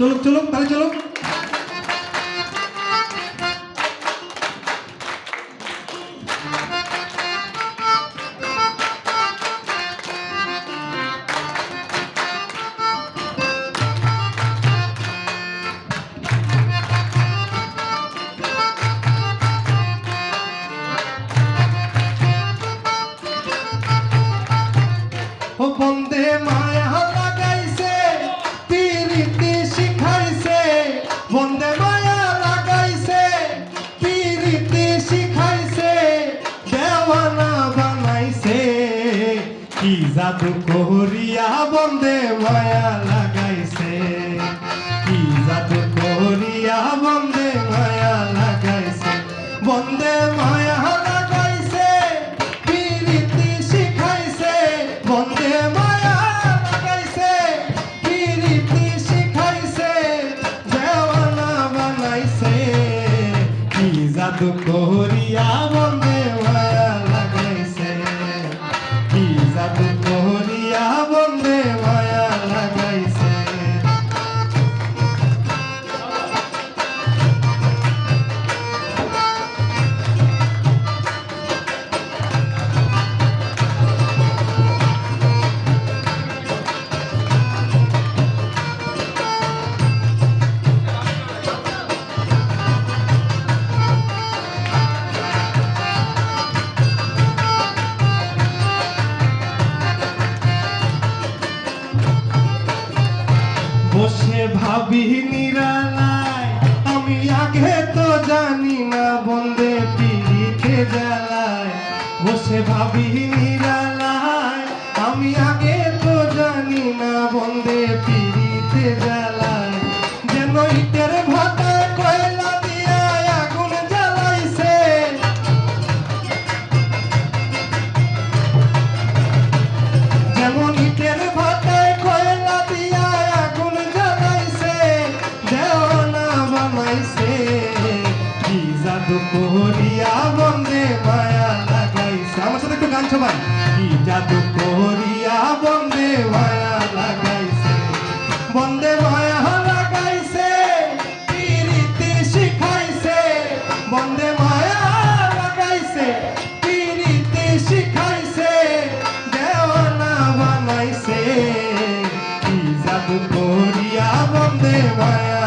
চলুক চলুক তাহলে চলুক ও কি জাদু করিয়া বন্দে মায়া লাগাইছে। কি জাদু করিয়া বন্দে মায়া লাগাইছে। বন্দে মায়া লাগাইছে, পিরিতি শিখাইছে। বন্দে মায়া লাগাইছে, পিরিতি শিখাইছে, দেওয়ানা বানাইছে। কি জাদু করিয়া বন্দে বসে নাই। আমি আগে তো জানি না বন্দে পিড়িতে জ্বালায়। বসে ভাবি নাই। আমি আগে তো জানি না বন্দে পিড়িতে জ্বালায়। সবাই। কি জাদু করিয়া বন্দে মায়া লাগাইছে? বন্দে মায়া লাগাইছে, পিরিতি শিখাইছে। বন্দে মায়া লাগাইছে, পিরিতি শিখাইছে, দেওয়ানা বানাইছে। কি জাদু করিয়া বন্দে মায়া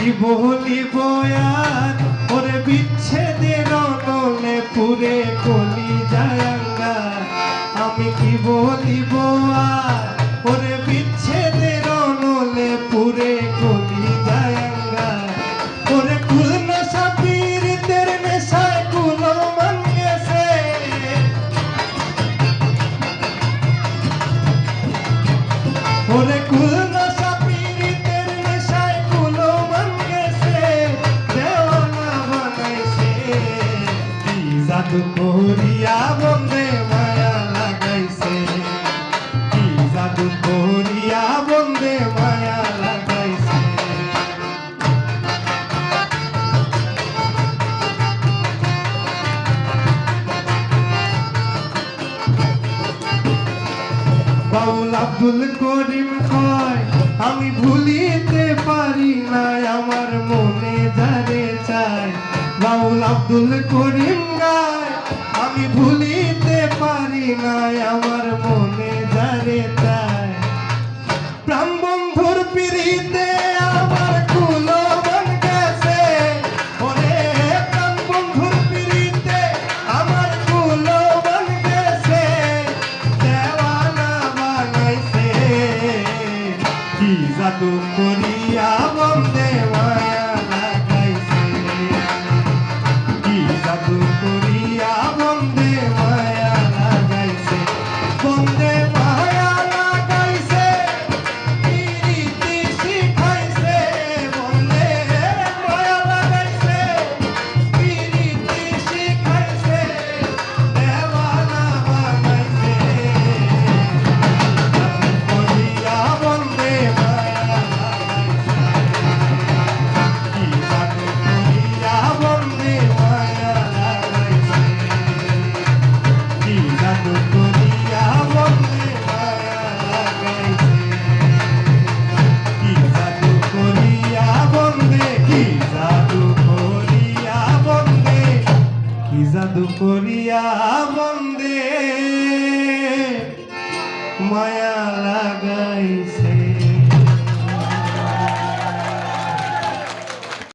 কি বলিব আর ওরে বিচ্ছেদের নলে পুরে কলি যায়ঙ্গা আমি কি বলিব আর বাউল আব্দুল করিম হয়। আমি ভুলিতে পারি না আমার মনে যারে চায় বাউল আব্দুল করিম গায়। আমি ভুলিতে পারি না আমার মনে কি করিয়া বন্দে মায়া লাগাইছে